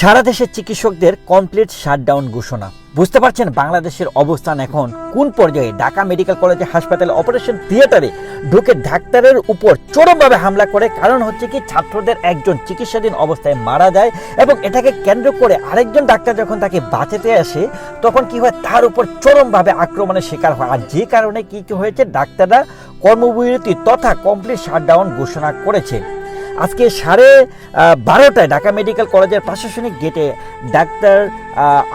সারা দেশের চিকিৎসকদের complete shutdown ঘোষণা। বুঝতে পারছেন বাংলাদেশের অবস্থান এখন কোন পর্যায়ে? ঢাকা মেডিকেল কলেজে হাসপাতালে অপারেশন থিয়েটারে ঢুকে ডাক্তারের উপর চরমভাবে হামলা করে, কারণ হচ্ছে কি ছাত্রদের একজন চিকিৎসাধীন অবস্থায় মারা যায় এবং এটাকে কেন্দ্র করে আরেকজন ডাক্তার যখন তাকে বাঁচাতে আসে, তখন কি হয়? তার উপর চরমভাবে আক্রমণের শিকার হয়। আর যে কারণে কি কি হয়েছে? ডাক্তাররা কর্মবিরতি তথা কমপ্লিট শাটডাউন ঘোষণা করেছে। আজকে সাড়ে বারোটায় ঢাকা মেডিকেল কলেজের প্রশাসনিক গেটে ডাক্তার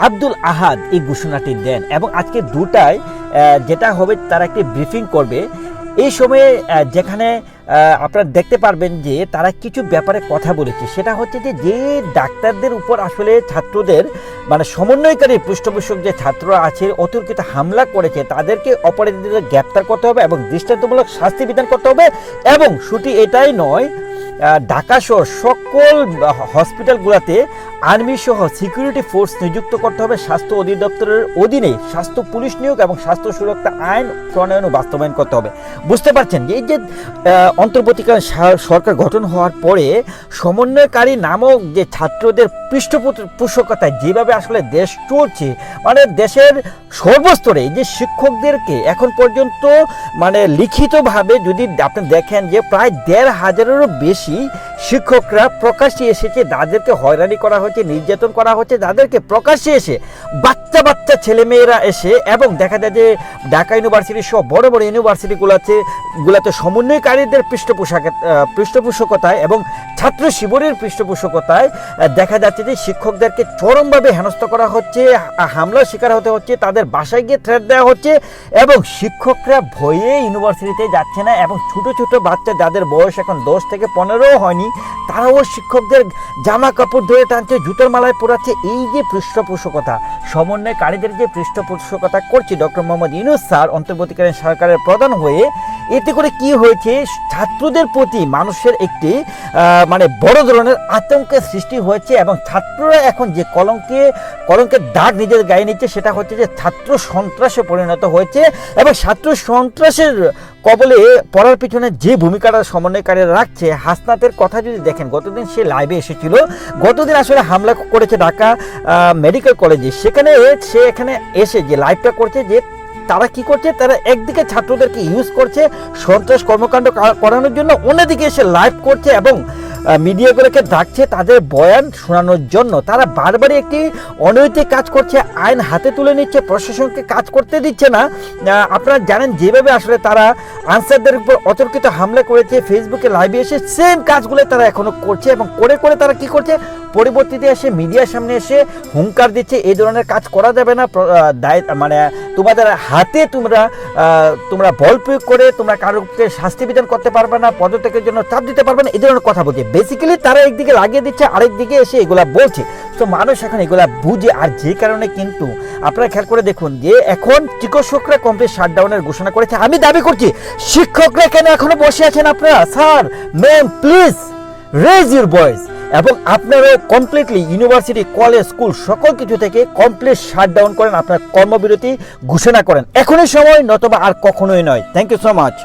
আব্দুল আহাদ এই ঘোষণাটি দেন এবং আজকে দুটায় যেটা হবে তারা একটি ব্রিফিং করবে। এই সময়ে যেখানে আপনারা দেখতে পারবেন যে তারা কিছু ব্যাপারে কথা বলেছে। সেটা হচ্ছে যে যে ডাক্তারদের উপর আসলে ছাত্রদের মানে সমন্বয়কারী পৃষ্ঠপোষক যে ছাত্ররা আছে, অতর্কিত হামলা করেছে, তাদেরকে অপরাধীদের গ্রেপ্তার করতে হবে এবং দৃষ্টান্তমূলক শাস্তি বিধান করতে হবে এবং শুটি এটাই নয় আহ, ঢাকা সহ সকল হসপিটালগুলোতে আর্মি সহ সিকিউরিটি ফোর্স নিযুক্ত করতে হবে স্বাস্থ্য অধিদপ্তরের অধীনে। স্বাস্থ্য পুলিশ নিয়োগ এবং স্বাস্থ্য সুরক্ষা আইন প্রণয়ন বাস্তবায়ন করতে হবে। বুঝতে পারছেন এই যে অন্তর্বর্তীকালীন সরকার গঠন হওয়ার পরে সমন্বয়কারী নামক যে ছাত্রদের পৃষ্ঠপোষকতায় যেভাবে আসলে দেশ চলছে মানে দেশের সর্বস্তরে যে শিক্ষকদেরকে এখন পর্যন্ত মানে লিখিতভাবে যদি আপনি দেখেন যে প্রায় দেড় হাজারেরও বেশি শিক্ষকরা প্রকাশ্যে এসেছে যাদেরকে হয়রানি করা হচ্ছে, নির্যাতন করা হচ্ছে যাদেরকে প্রকাশ্যে এসে বাচ্চা বাচ্চা ছেলেমেয়েরা এসে এবং দেখা যায় যে ঢাকা ইউনিভার্সিটি সহ বড় বড় ইউনিভার্সিটিগুলোতে গুলোতে সমন্বয়কারীদের পৃষ্ঠপোষক পৃষ্ঠপোষকতায় এবং ছাত্র শিবিরের পৃষ্ঠপোষকতায় দেখা যাচ্ছে যে শিক্ষকদেরকে চরমভাবে হেনস্থ করা হচ্ছে হামলার শিকার হতে হচ্ছে, তাদের বাসায় গিয়ে থ্রেট দেওয়া হচ্ছে এবং শিক্ষকরা ভয়ে ইউনিভার্সিটিতে যাচ্ছে না এবং ছোট ছোট বাচ্চা যাদের বয়স এখন দশ থেকে পনেরোও হয়নি তারাও শিক্ষকদের জামা কাপড় ধরে টানছে জুতোর মালায় পড়াচ্ছে এই যে পৃষ্ঠপোষকতা সমন্বয়কারীদের যে পৃষ্ঠপোষকতা করছে ডক্টর মোহাম্মদ ইউনুস স্যার, অন্তর্বর্তীকালীন সরকারের প্রধান হয়ে, এতে করে কি হয়েছে? ছাত্রদের প্রতি মানুষের একটি মানে বড় ধরনের আতঙ্কের সৃষ্টি হয়েছে এবং ছাত্ররা এখন যে কলঙ্কে কলঙ্কের দাগ নিজের গায়ে নিচ্ছে, সেটা হচ্ছে যে ছাত্র সন্ত্রাসে পরিণত হয়েছে এবং ছাত্র সন্ত্রাসের কবলে পড়ার পিছনে যে ভূমিকাটা সমন্বয়কারীরা রাখছে, হাসনাতের কথা যদি দেখেন, গতদিন সে লাইভে এসেছিল। গতদিন আসলে হামলা করেছে ঢাকা মেডিকেল কলেজে সেখানে সে এখানে এসে যে লাইভটা করছে, যে তারা কি করছে, তারা একদিকে ছাত্রদেরকে ইউজ করছে, সন্ত্রাস কর্মকাণ্ড করানোর জন্য, অন্যদিকে এসে লাইভ করছে এবং মিডিয়াগুলোকে ডাকছে তাদের বয়ান শোনানোর জন্য। তারা বারবারই একটি অনৈতিক কাজ করছে, আইন হাতে তুলে নিচ্ছে, প্রশাসনকে কাজ করতে দিচ্ছে না। আপনারা জানেন, যেভাবে আসলে তারা আনসারদের উপর অতর্কিত হামলা করেছে ফেসবুকে লাইভে এসে সেম কাজগুলো তারা এখনও করছে এবং করে করে তারা কি করছে? পরিবর্তিতে এসে মিডিয়ার সামনে এসে হুঙ্কার দিচ্ছে, এই ধরনের কাজ করা যাবে না দায় মানে তোমাদের হাতে তোমরা তোমরা বল প্রয়োগ করে তোমরা কারোকে শাস্তি বিধান করতে পারবে না, পদত্যাগের জন্য চাপ দিতে পারবে না, এই ধরনের কথা বলছে। বেসিক্যালি তারা একদিকে লাগিয়ে দিচ্ছে, আরেক দিকে এসে এগুলা বলছে। তো মানুষ এখন এগুলা বুঝে, আর যে কারণে কিন্তু আপনারা খেয়াল করে দেখুন যে এখন চিকিৎসকরা কমপ্লিট শাটডাউনের ঘোষণা করেছে। আমি দাবি করছি, শিক্ষকরা কেন এখনও বসে আছেন আপনারা? Sir ma'am please raise your voice এবং আপনারাও কমপ্লিটলি ইউনিভার্সিটি কলেজ স্কুল সকল কিছু থেকে কমপ্লিট শাটডাউন করেন, আপনার কর্মবিরতি ঘোষণা করেন। এখনই সময় নতবা আর কখনোই নয়। Thank you so much